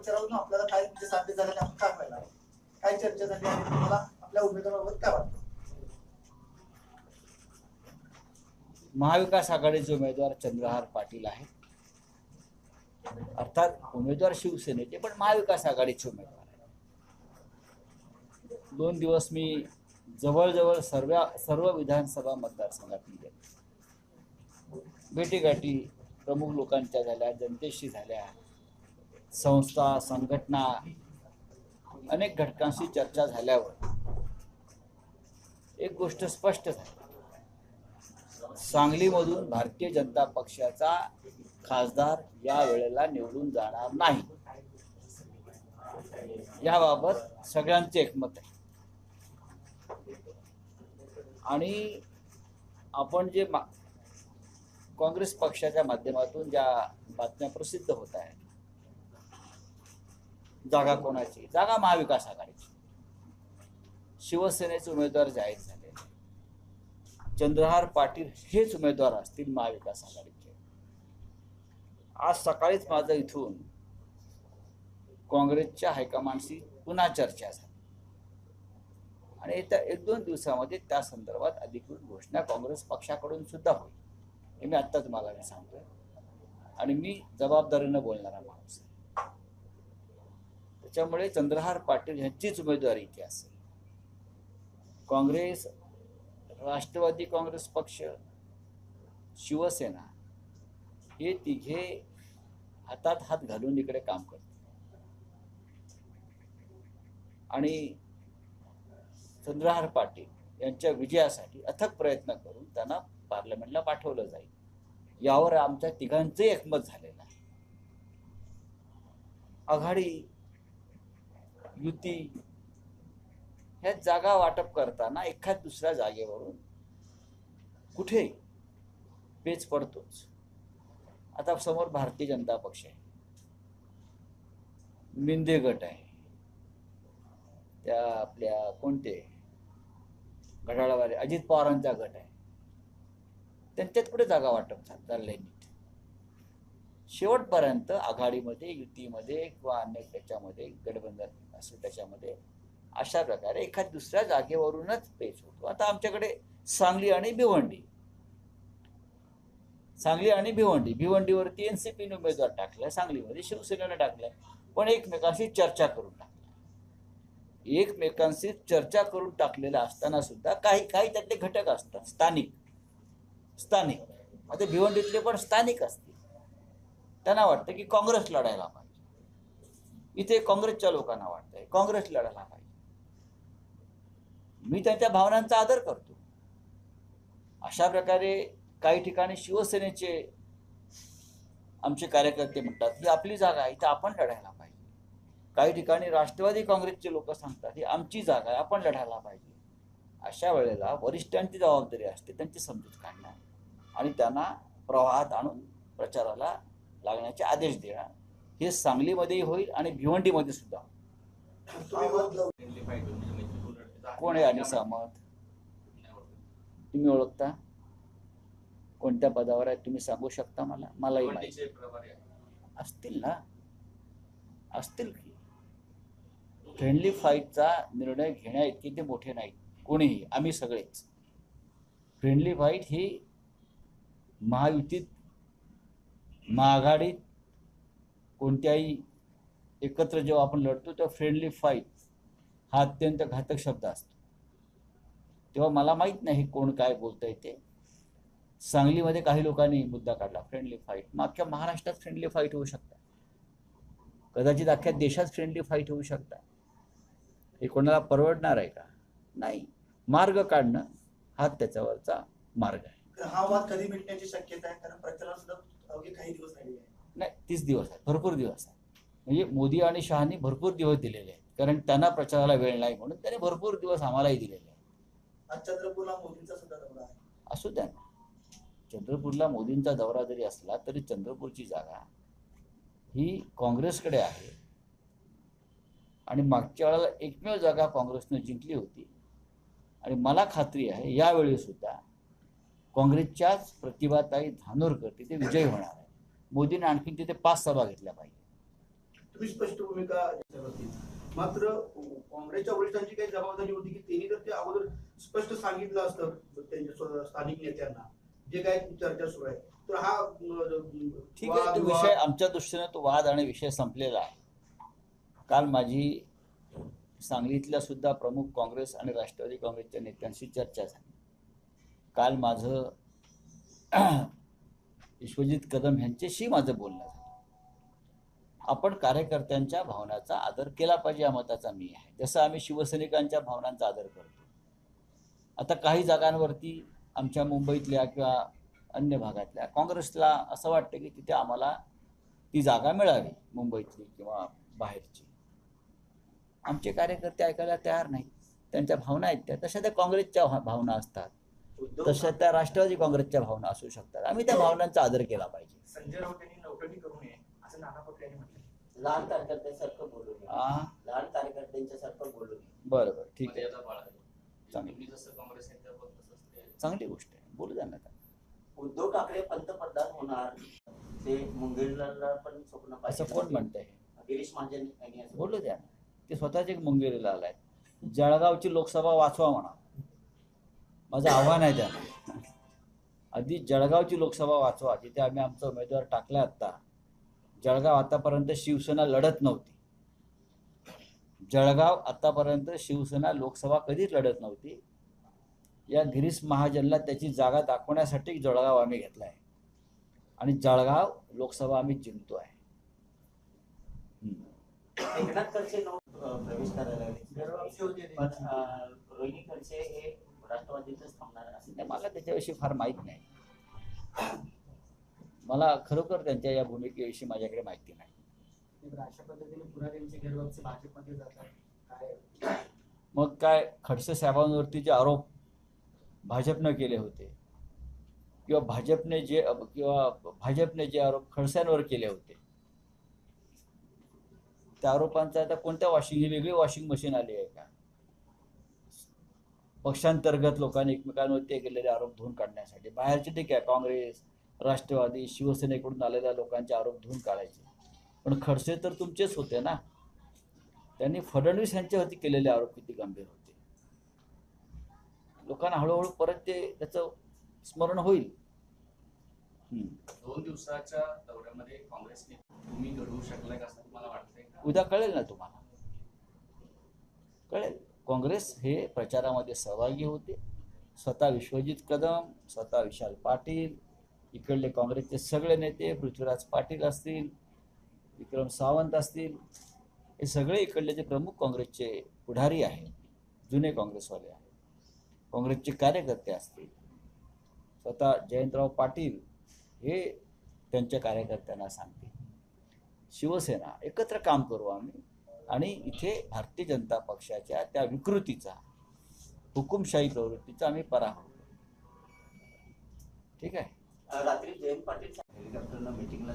प्रचारावरून आपल्याला काय जे साध्य झालं आपण काय व्हायला काय चर्चा झाली आणि तुम्हाला आपल्या उमेदवाराबाबत काय वाटतं? महाविकास आघाडीचे उमेदवार चंद्रहार पाटील आहेत. अर्थात उमेदवार शिवसेनेचे पण महाविकास आघाडीचे उमेदवार आहेत. दोन दिवस मी जवळजवळ सर्व सर्व विधानसभा मतदारसंघात गेले. भेटीगाठी प्रमुख लोकांच्या झाल्या जनतेशी झाल्या. संस्था संघटना अनेक घटकांशी चर्चा झाल्यावर एक गोष्ट स्पष्ट झाली. सांगलीमधून भारतीय जनता पक्षाचा खासदार या वेळेला निवडून जाणार नाही. याबाबत सगळ्यांचे एकमत आहे. आणि आपण जे मा काँग्रेस पक्षाच्या माध्यमातून ज्या बातम्या प्रसिद्ध होत आहेत जागा कोणाची? जागा महाविकास आघाडीची. शिवसेनेचे उमेदवार जाहीर झाले. चंद्रहार पाटील हेच उमेदवार असतील महाविकास आघाडीचे. आज सकाळीच माझं इथून काँग्रेसच्या हायकमांडशी पुन्हा चर्चा झाली. आणि येत्या एक दोन दिवसामध्ये त्या संदर्भात अधिकृत घोषणा काँग्रेस पक्षाकडून सुद्धा होईल. हे मी आत्ता तुम्हाला मी सांगतोय. आणि मी जबाबदारीनं बोलणारा माणूस आहे. त्याच्यामुळे चंद्रहार पाटील यांचीच उमेदवारी इथे असेल. काँग्रेस राष्ट्रवादी काँग्रेस पक्ष शिवसेना हे तिघे हातात हात घालून इकडे काम करतात आणि चंद्रहार पाटील यांच्या विजयासाठी अथक प्रयत्न करून त्यांना पार्लमेंटला पाठवलं जाईल. यावर आमच्या तिघांचंही एकमत झालेलं आहे. आघाडी युती ह्या जागा वाटप करताना एखाद दुसऱ्या जागेवरून कुठे पेच पडतोच. आता समोर भारतीय जनता पक्ष आहे. मिंदे गट आहे. त्या आपल्या कोणते? घडाळावाले अजित पवारांचा गट आहे. त्यांच्यात कुठे जागा वाटप चाललंय नीट? शेवटपर्यंत आघाडीमध्ये युतीमध्ये किंवा अन्य त्याच्यामध्ये गठबंधन असं त्याच्यामध्ये. अशा प्रकारे एखाद्या दुसऱ्या जागेवरूनच पेच होतो. आता आमच्याकडे सांगली आणि भिवंडी. सांगली आणि भिवंडी. भिवंडीवरती एन सी पीने उमेदवार टाकलाय. सांगलीमध्ये शिवसेनेनं टाकलाय. पण एकमेकांशी चर्चा करून टाकलाय. एकमेकांशी चर्चा करून टाकलेल्या असताना सुद्धा काही काही त्यातले घटक असतात. स्थानिक. स्थानिक. आता भिवंडीतले पण स्थानिक असतील. त्यांना वाटतं की काँग्रेस लढायला इथे काँग्रेसच्या लोकांना वाटतंय. काँग्रेस लढायला पाहिजे. मी त्यांच्या भावनांचा आदर करतो. अशा प्रकारे काही ठिकाणी शिवसेनेचे आमचे कार्यकर्ते म्हणतात ही आपली जागा आहे इथं आपण लढायला पाहिजे. काही ठिकाणी राष्ट्रवादी काँग्रेसचे लोक सांगतात ही आमची जागा आहे आपण लढायला पाहिजे. अशा वेळेला वरिष्ठांची जबाबदारी असते त्यांची समजूत काढणं. आणि त्यांना प्रवाहात आणून प्रचाराला लागण्याचे आदेश देणं. हे सांगलीमध्येही होईल आणि भिवंडीमध्ये सुद्धा. कोण आहे आणि सामंत तुम्ही ओळखता? कोणत्या पदावर आहे? तुम्ही सांगू शकता मला? मलाही माहिती. असतील ना? असतील की. फ्रेंडली फाईटचा निर्णय घेण्या इतके ते मोठे नाहीत. कोणीही. आम्ही सगळेच. फ्रेंडली फाईट ही महायुतीत महाआघाडीत कोणत्याही एकत्र जेव्हा आपण लढतो तेव्हा फ्रेंडली फाईट हा अत्यंत घातक शब्द असतो. तेव्हा मला माहीत नाही कोण काय बोलतंय ते. सांगलीमध्ये काही लोकांनी मुद्दा काढला फ्रेंडली फाईट मग अख्ख्या महाराष्ट्रात फ्रेंडली फाईट होऊ शकतात. कदाचित अख्ख्या देशात फ्रेंडली फाईट होऊ शकतात. हे कोणाला परवडणार आहे का? नाही. मार्ग काढणं हा त्याच्यावरचा मार्ग आहे. हा वाद कधी मिटण्याची शक्यता आहे? कारण प्रचाराला सुद्धा काही दिवस राहिले आहे नाही तीस दिवस आहे भरपूर दिवस आहे. म्हणजे मोदी आणि शहानी भरपूर दिवस दिलेले आहेत. कारण त्यांना प्रचाराला वेळ नाही म्हणून त्यांनी भरपूर दिवस आम्हालाही दिलेले आहेत. आज चंद्रपूरला मोदींचा सुद्धा दौरा आहे. असू द्या ना. चंद्रपूरला मोदींचा दौरा जरी असला तरी चंद्रपूरची जागा ही काँग्रेसकडे आहे. आणि मागच्या वेळेला एकमेव जागा काँग्रेसनं जिंकली होती. आणि मला खात्री आहे यावेळी सुद्धा काँग्रेसच्याच प्रतिभाताई धानोरकर तिथे विजयी होणार आहे मोदीने आणखी तिथे पाच सभा घेतल्या पाहिजे. तुम्ही स्पष्ट भूमिका. मात्र काँग्रेसच्या वरिष्ठांची काही जबाबदारी होती की त्यांनी जर ते अगोदर स्पष्ट सांगितलं असतं त्यांच्या स्थानिक नेत्यांना जे काय चर्चा सुरू आहे. तर हा ठीक आहे तो विषय आमच्या दृष्टीने तो वाद आणि विषय संपलेला काल माझी सांगलीतल्या सुद्धा प्रमुख काँग्रेस आणि राष्ट्रवादी काँग्रेसच्या नेत्यांशी चर्चा झाली. काल माझं विश्वजित कदम यांच्याशी माझं बोलणं झालं. आपण कार्यकर्त्यांच्या भावनाचा आदर केला पाहिजे या मताचा मी आहे. जसं आम्ही शिवसैनिकांच्या भावनांचा आदर करतो. आता काही जागांवरती आमच्या मुंबईतल्या किंवा अन्य भागातल्या काँग्रेसला असं वाटतं की तिथे आम्हाला ती जागा मिळावी मुंबईतली किंवा बाहेरची. आमचे कार्यकर्ते ऐकायला तयार नाही त्यांच्या भावना आहेत त्या. तशा त्या काँग्रेसच्या भावना असतात. तशा त्या राष्ट्रवादी काँग्रेसच्या भावना असू शकतात. आम्ही त्या भावनांचा आदर केला पाहिजे. संजय राऊत यांनी नौटंकी करू नये असं नाना पटोले यांनी म्हटलं. लहान कार्यकर्त्यांसारखं बोलू नये. आ, लहान कार्यकर्त्यांच्या सारखं बोलू नये. बरं बरं ठीक आहे. मर्यादा बाळगावी. चांगली. तुम्ही जसं काँग्रेस नेत्यावर तसंच ते. चांगली गोष्ट आहे. बोलू द्या ना उद्धव ठाकरे पंतप्रधान होणार. ते मुंगेरला पण स्वप्न असं पाहिजे. कोण म्हणतंय? गिरीश महाजन यांनी असं बोलू द्या ना. ते स्वतःचे मुंगेरीला आलाय जळगावची लोकसभा वाचवा म्हणा. माझं आव्हान आहे त्यांना आधी जळगावची लोकसभा वाचवा जिथे आम्ही आमचा उमेदवार टाकला आत्ता. जळगाव आतापर्यंत शिवसेना लढत नव्हती. जळगाव आतापर्यंत शिवसेना लोकसभा कधीच लढत नव्हती. या गिरीश महाजनला त्याची जागा दाखवण्यासाठी जळगाव आम्ही घेतला आहे आणि जळगाव लोकसभा आम्ही जिंकतो आहे. एकनाथ खडसे प्रवेश करायला लागले. रोहिणी खडसे हे राष्ट्रवादीतच थांबणार असं मला त्याच्याविषयी फार माहीत नाही. मला खरोखर त्यांच्या या भूमिकेविषयी माझ्याकडे माहिती नाही. मग काय खडसे साहेबांवरती जे आरोप भाजपनं केले होते किंवा भाजपने जे किंवा भाजपने जे आरोप खडसेंवर केले होते त्या आरोपांचा आता कोणत्या वॉशिंग ही वेगळी वॉशिंग मशीन आली आहे का? पक्षांतर्गत लोकांनी एकमेकांवरती केलेले आरोप धुवून काढण्यासाठी. बाहेरचे ठीक आहे काँग्रेस राष्ट्रवादी शिवसेनेकडून आलेल्या लोकांचे आरोप धुवून काढायचे. पण खडसे तर तुमचेच होते ना. त्यांनी फडणवीस यांच्यावरती केलेले आरोप किती गंभीर होते. लोकांना हळूहळू परत ते त्याचं स्मरण होईल. दोन दिवसाच्या दौऱ्यामध्ये काँग्रेसने तुम्ही घडवू शकलाय का असं तुम्हाला वाटतंय उद्या कळेल ना तुम्हाला. कळेल. काँग्रेस हे प्रचारामध्ये सहभागी होते. स्वतः विश्वजित कदम स्वतः विशाल पाटील इकडले काँग्रेसचे सगळे नेते पृथ्वीराज पाटील असतील विक्रम सावंत असतील हे सगळे इकडले जे प्रमुख काँग्रेसचे पुढारी आहेत जुने काँग्रेसवाले आहेत. काँग्रेसचे कार्यकर्ते असतील. स्वतः जयंतराव पाटील हे त्यांच्या कार्यकर्त्यांना सांगतील. शिवसेना एकत्र काम करू आम्ही. आणि इथे भारतीय जनता पक्षाच्या त्या विकृतीचा हुकुमशाही प्रवृत्तीचा आम्ही पराभव ठीक आहे? रात्री जयंत पाटील हेलिकॉप्टरनं मिटिंगला